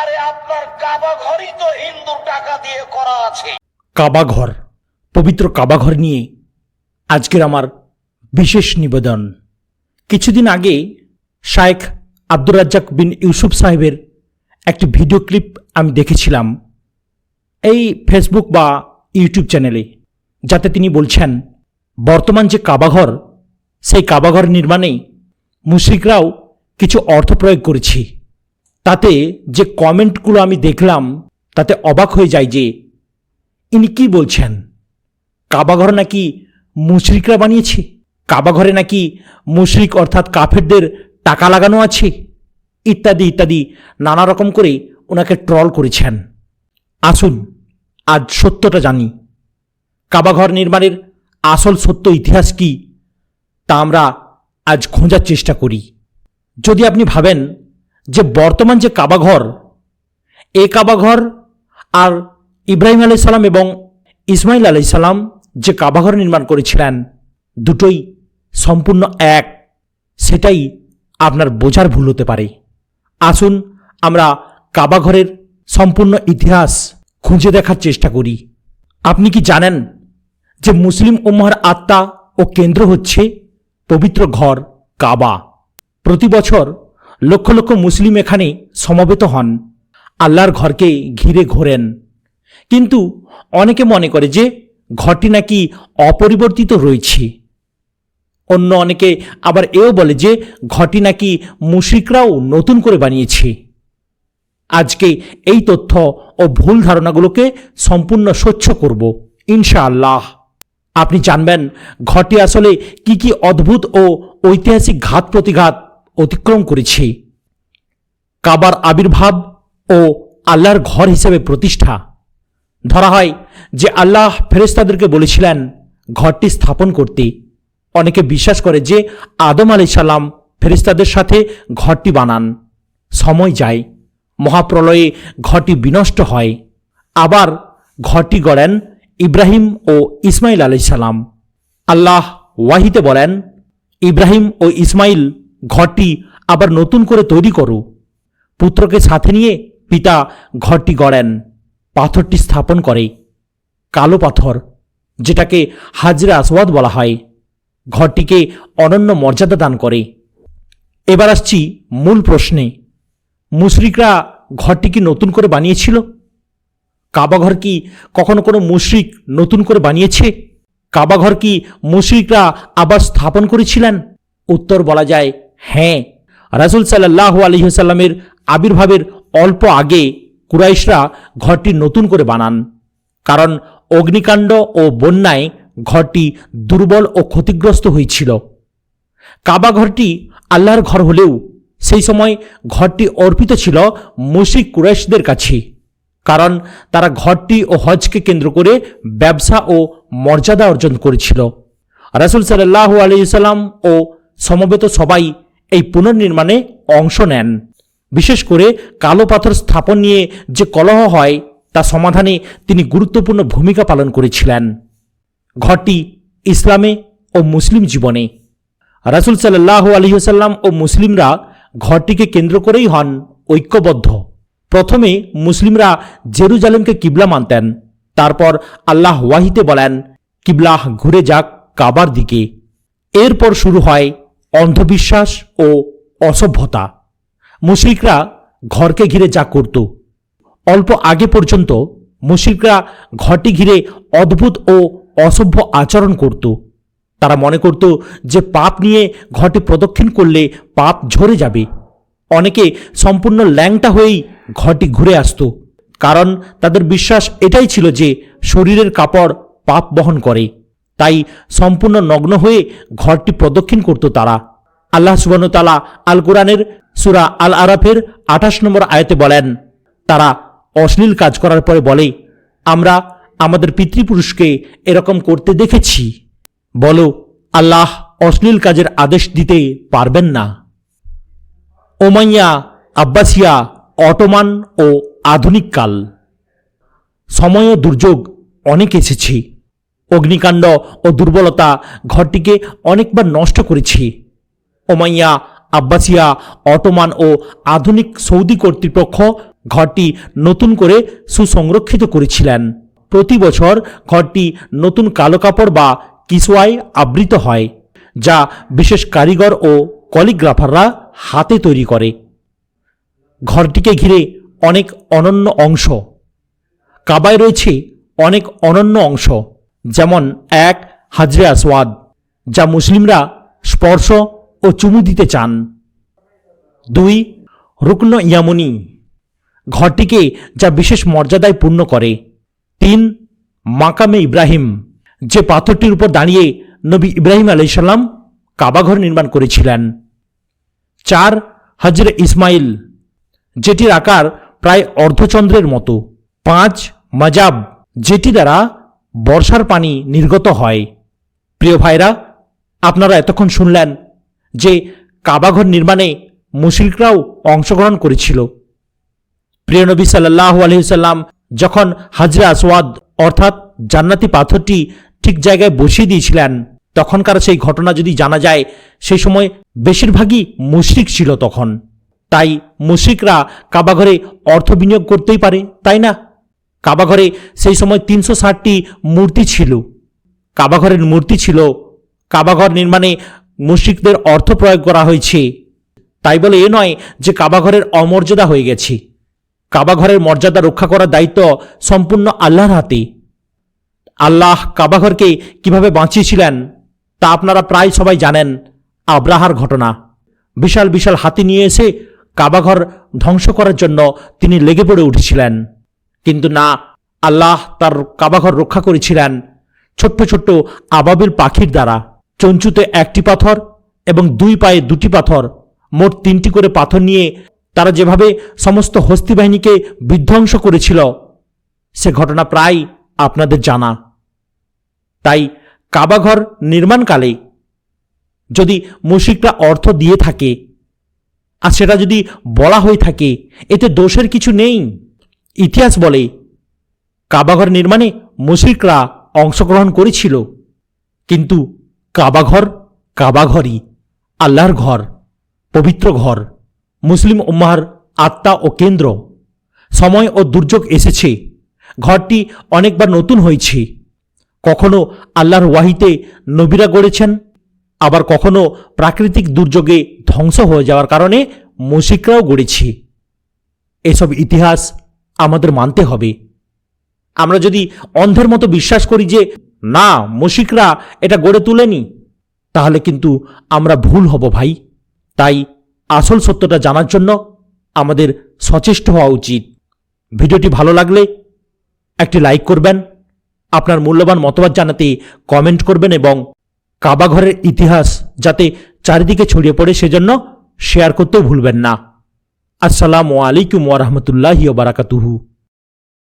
আরে আপনার কাবা ঘরই তো হিন্দুর টাকা দিয়ে করা আছে। কাবাঘর, পবিত্র কাবাঘর নিয়ে আজকের আমার বিশেষ নিবেদন। কিছুদিন আগে শায়েখ আব্দুর রাজ্জাক বিন ইউসুফ সাহেবের একটি ভিডিও ক্লিপ আমি দেখেছিলাম এই ফেসবুক বা ইউটিউব চ্যানেলে, যাতে তিনি বলছেন, বর্তমান যে কাবাঘর, সেই কাবাঘর নির্মাণে মুশ্রিকরাও কিছু অর্থ প্রয়োগ করেছে। তাতে যে কমেন্টগুলো আমি দেখলাম, তাতে অবাক হয়ে যায় যে, ইনি কি বলছেন? কাবাঘর নাকি মুশরিকরা বানিয়েছে? কাবাঘরে নাকি মুশরিক অর্থাৎ কাফেরদের টাকা লাগানো আছে? ইত্যাদি ইত্যাদি নানা রকম করে ওনাকে ট্রল করেছেন। আসুন, আজ সত্যটা জানি। কাবাঘর নির্মাণের আসল সত্য ইতিহাস কি, তা আমরা আজ খোঁজার চেষ্টা করি। যদি আপনি ভাবেন যে বর্তমান যে কাবাঘর এ কাবাঘর আর ইব্রাহিম আলাই সালাম এবং ইসমাইল আলাই সালাম যে কাবাঘর নির্মাণ করেছিলেন, দুটোই সম্পূর্ণ এক। সেটাই আপনার বোঝার ভুল হতে পারে। আসুন আমরা কাবাঘরের সম্পূর্ণ ইতিহাস খুঁজে দেখার চেষ্টা করি। আপনি কি জানেন যে মুসলিম উম্মার আত্মা ও কেন্দ্র হচ্ছে পবিত্র ঘর কাবা? প্রতি বছর লক্ষ লক্ষ মুসলিম এখানে সমবেত হন। আল্লাহর ঘরকে ঘিরে ঘোরেন। কিন্তু অনেকে মনে করে যে ঘরটি নাকি অপরিবর্তিত রয়েছে। অন্য অনেকে আবার এও বলে যে ঘরটি নাকি মুশিকরাও নতুন করে বানিয়েছে। আজকে এই তথ্য ও ভুল ধারণাগুলোকে সম্পূর্ণ স্বচ্ছ করব, ইনশাআল্লাহ। আপনি জানবেন, ঘরটি আসলে কি কি অদ্ভুত ও ঐতিহাসিক ঘাত প্রতিঘাত অতিক্রম করেছি। কাবার আবির্ভাব ও আল্লাহর ঘর হিসেবে প্রতিষ্ঠা। ধরা হয় যে আল্লাহ ফেরেস্তাদেরকে বলেছিলেন, ঘরটি স্থাপন করতে। অনেকে বিশ্বাস করে যে আদম আলি সাল্লাম ফেরিস্তাদের সাথে ঘরটি বানান। সময় যায়, মহাপ্রলয়ে ঘরটি বিনষ্ট হয়। আবার ঘরটি গড়েন ইব্রাহিম ও ইসমাইল আলি সাল্লাম আল্লাহ ওয়াহিতে বলেন, ইব্রাহিম ও ইসমাইল ঘরটি আবার নতুন করে তৈরি করো। পুত্রকে সাথে নিয়ে পিতা ঘরটি গড়েন, পাথরটি স্থাপন করে। কালো পাথর, যেটাকে হাজরা আসওয়াদ বলা হয়, ঘরটিকে অনন্য মর্যাদা দান করে। এবার আসছি মূল প্রশ্নে। মুশরিকরা ঘরটি কি নতুন করে বানিয়েছিল? কাবাঘর কি কখনো কোনো মুশরিক নতুন করে বানিয়েছে? কাবাঘর কি মুশরিকরা আবার স্থাপন করেছিলেন? উত্তর বলা যায় হ্যাঁ। রাসুল সাল্লাহ আলহিহাল্লামের আবির্ভাবের অল্প আগে কুরাইশরা ঘরটি নতুন করে বানান। কারণ অগ্নিকাণ্ড ও বন্যায় ঘরটি দুর্বল ও ক্ষতিগ্রস্ত হয়েছিল। কাবা ঘরটি আল্লাহর ঘর হলেও সেই সময় ঘরটি অর্পিত ছিল মুশিক কুরাইশদের কাছে। কারণ তারা ঘরটি ও হজকে কেন্দ্র করে ব্যবসা ও মর্যাদা অর্জন করেছিল। রাসুল সাল্লাহ আলিয়াল্লাম ও সমবেত সবাই এই পুনর্নির্মাণে অংশ নেন। বিশেষ করে কালো পাথর স্থাপন নিয়ে যে কলহ হয়, তা সমাধানে তিনি গুরুত্বপূর্ণ ভূমিকা পালন করেছিলেন। ঘরটি ইসলামে ও মুসলিম জীবনে। রাসুল সাল্লাহ আলহিহাল্লাম ও মুসলিমরা ঘরটিকে কেন্দ্র করেই হন, ঐক্যবদ্ধ। প্রথমে মুসলিমরা জেরুজালেমকে কিবলা মানতেন, তারপর আল্লাহ ওয়াহিতে বলেন, কিবলাহ ঘুরে যাক কাবার দিকে। এরপর শুরু হয় অন্ধবিশ্বাস ও অসভ্যতা। মুশরিকরা ঘরকে ঘিরে যা করত। অল্প আগে পর্যন্ত মুশরিকরা ঘরটি ঘিরে অদ্ভুত ও অসভ্য আচরণ করত। তারা মনে করত যে পাপ নিয়ে ঘরটি প্রদক্ষিণ করলে পাপ ঝরে যাবে। অনেকে সম্পূর্ণ ল্যাংটা হয়েই ঘরটি ঘুরে আসত। কারণ তাদের বিশ্বাস এটাই ছিল যে শরীরের কাপড় পাপ বহন করে। তাই সম্পূর্ণ নগ্ন হয়ে ঘরটি প্রদক্ষিণ করত তারা। আল্লাহ সুবানতালা আল কোরআনের সুরা আল আরাফের আঠাশ নম্বর আয়তে বলেন, তারা অশ্লীল কাজ করার পরে বলে, আমরা আমাদের পিতৃপুরুষকে এরকম করতে দেখেছি। বলো, আল্লাহ অশ্লীল কাজের আদেশ দিতে পারবেন না। ওমাইয়া আব্বাসিয়া অটোমান ও আধুনিক কাল। সময় ও দুর্যোগ অনেক এসেছে। অগ্নিকাণ্ড ও দুর্বলতা ঘরটিকে অনেকবার নষ্ট করেছে। ওমাইয়া, আব্বাসিয়া, অটোমান ও আধুনিক সৌদি কর্তৃপক্ষ ঘরটি নতুন করে সুসংরক্ষিত করেছিলেন। প্রতি বছর ঘরটি নতুন কালো কাপড় বা কিসওয়ায় আবৃত হয়, যা বিশেষ কারিগর ও কলিগ্রাফাররা হাতে তৈরি করে। ঘরটিকে ঘিরে অনেক অনন্য অংশ। কাবায় রয়েছে অনেক অনন্য অংশ, যেমন এক হাজরে আসওয়াদ, যা মুসলিমরা স্পর্শ ও চুমু দিতে চান। দুই, রুকন ইয়ামুনি, ঘরটিকে যা বিশেষ মর্যাদায় পূর্ণ করে। তিন, মাকামে ইব্রাহিম, যে পাথরটির উপর দাঁড়িয়ে নবী ইব্রাহিম আলাইসাল্লাম কাবাঘর নির্মাণ করেছিলেন। চার হজরে ইসমাইল যেটির আকার প্রায় অর্ধচন্দ্রের মতো। পাঁচ, মাজাব, যেটি দ্বারা বর্ষার পানি নির্গত হয়। প্রিয় ভাইরা, আপনারা এতক্ষণ শুনলেন যে কাবাঘর নির্মাণে মুশরিকরাও অংশগ্রহণ করেছিল। প্রিয় নবী সাল্লাহ আলহিসাল্লাম যখন হাজরা আসওয়াদ, অর্থাৎ জান্নাতি পাথরটি ঠিক জায়গায় বসিয়ে দিয়েছিলেন, তখনকার সেই ঘটনা যদি জানা যায়, সেই সময় বেশিরভাগই মুশরিক ছিল তখন। তাই মুশরিকরা কাবাঘরে অর্থ বিনিয়োগ করতেই পারে, তাই না? কাবাঘরে সেই সময় তিনশো ষাটটি মূর্তি ছিল। কাবাঘরের মূর্তি ছিল কাবাঘর নির্মাণে মুশরিকদের অর্থ প্রয়োগ করা হয়েছে। তাই বলে এ নয় যে কাবাঘরের অমর্যাদা হয়ে গেছে। কাবাঘরের মর্যাদা রক্ষা করার দায়িত্ব সম্পূর্ণ আল্লাহর হাতে। আল্লাহ কাবাঘরকে কীভাবে বাঁচিয়েছিলেন, তা আপনারা প্রায় সবাই জানেন। আব্রাহার ঘটনা। বিশাল বিশাল হাতি নিয়ে এসে কাবাঘর ধ্বংস করার জন্য তিনি লেগে পড়ে উঠেছিলেন। কিন্তু না, আল্লাহ তার কাবাঘর রক্ষা করেছিলেন ছোট্ট ছোট্ট আবাবিল পাখির দ্বারা। চঞ্চুতে একটি পাথর এবং দুই পায়ে দুটি পাথর, মোট তিনটি করে পাথর নিয়ে তারা যেভাবে সমস্ত হস্তি বাহিনীকে বিধ্বংস করেছিল, সে ঘটনা প্রায় আপনাদের জানা। তাই কাবাঘর নির্মাণকালে যদি মুশিকরা অর্থ দিয়ে থাকে আর সেটা যদি বলা হয়ে থাকে, এতে দোষের কিছু নেই। ইতিহাস বলে কাবাঘর নির্মাণে মুশরিকরা অংশগ্রহণ করেছিল, কিন্তু কাবাঘর, কাবাঘরই আল্লাহর ঘর, পবিত্র ঘর। মুসলিম উম্মার আত্মা ও কেন্দ্র। সময় ও দুর্যোগ এসেছে। ঘরটি অনেকবার নতুন হয়েছে। কখনো আল্লাহর ওয়াহিতে নবীরা গড়েছেন, আবার কখনো প্রাকৃতিক দুর্যোগে ধ্বংস হয়ে যাওয়ার কারণে মুশিকরাও গড়েছে। এসব ইতিহাস আমাদের মানতে হবে। আমরা যদি অন্ধের মতো বিশ্বাস করি যে না মুশিকরা এটা গড়ে তুলেনি। তাহলে কিন্তু আমরা ভুল হব ভাই। তাই আসল সত্যটা জানার জন্য আমাদের সচেষ্ট হওয়া উচিত। ভিডিওটি ভালো লাগলে একটি লাইক করবেন, আপনার মূল্যবান মতবাদ জানাতে কমেন্ট করবেন এবং কাবাঘরের ইতিহাস যাতে চারিদিকে ছড়িয়ে পড়ে সেজন্য শেয়ার করতেও ভুলবেন না। আসসালামু আলাইকুম ওরহমতুল্লাহি বারাকাতুহু।